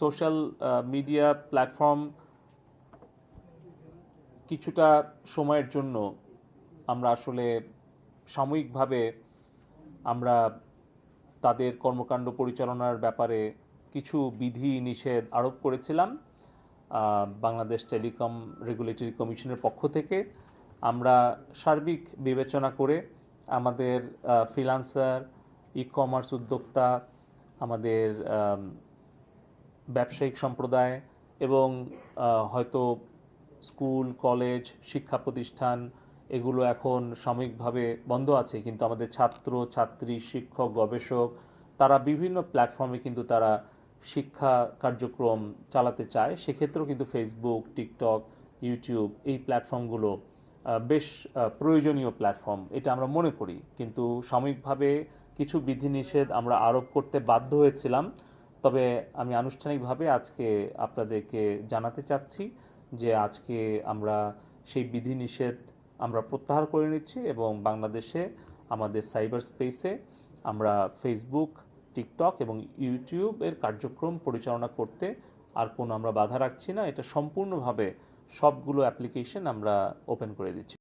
Social media platform কিছুটা সময়ের জন্য আমরা আসলে সাময়িকভাবে আমরা তাদের কর্মকাণ্ড পরিচালনার ব্যাপারে কিছু বিধি নিষেধ আরোপ করেছিলাম বাংলাদেশ টেলিকম রেগুলেটরি কমিশনের পক্ষ থেকে। আমরা সার্বিক বিবেচনা করে আমাদের ফ্রিলান্সার ই কমার্স উদ্যোক্তা আমাদের আম, ব্যবসায়িক সম্প্রদায় এবং হয়তো স্কুল, কলেজ, শিক্ষা প্রতিষ্ঠান এগুলো এখন সাময়িকভাবে বন্ধ আছে। কিন্তু আমাদের ছাত্র, ছাত্রী, শিক্ষক, গবেষক তারা বিভিন্ন প্ল্যাটফর্মে কিন্তু তারা শিক্ষা কার্যক্রম চালাতে চায়। সেক্ষেত্রেও কিন্তু ফেসবুক টিকটক ইউটিউব এই প্ল্যাটফর্মগুলো বেশ প্রয়োজনীয় প্ল্যাটফর্ম এটা আমরা মনে করি। কিন্তু সাময়িকভাবে কিছু বিধিনিষেধ আমরা আরোপ করতে বাধ্য হয়েছিলাম। তবে আমি আনুষ্ঠানিকভাবে আজকে আপনাদেরকে জানাতে চাচ্ছি যে আজকে আমরা সেই বিধিনিষেধ আমরা প্রত্যাহার করে নিচ্ছি এবং বাংলাদেশে, আমাদের সাইবার স্পেসে আমরা ফেসবুক, টিকটক এবং ইউটিউবের কার্যক্রম পরিচালনা করতে আর কোনো আমরা বাধা রাখছি না। এটা সম্পূর্ণভাবে সবগুলো অ্যাপ্লিকেশন আমরা ওপেন করে দিচ্ছি।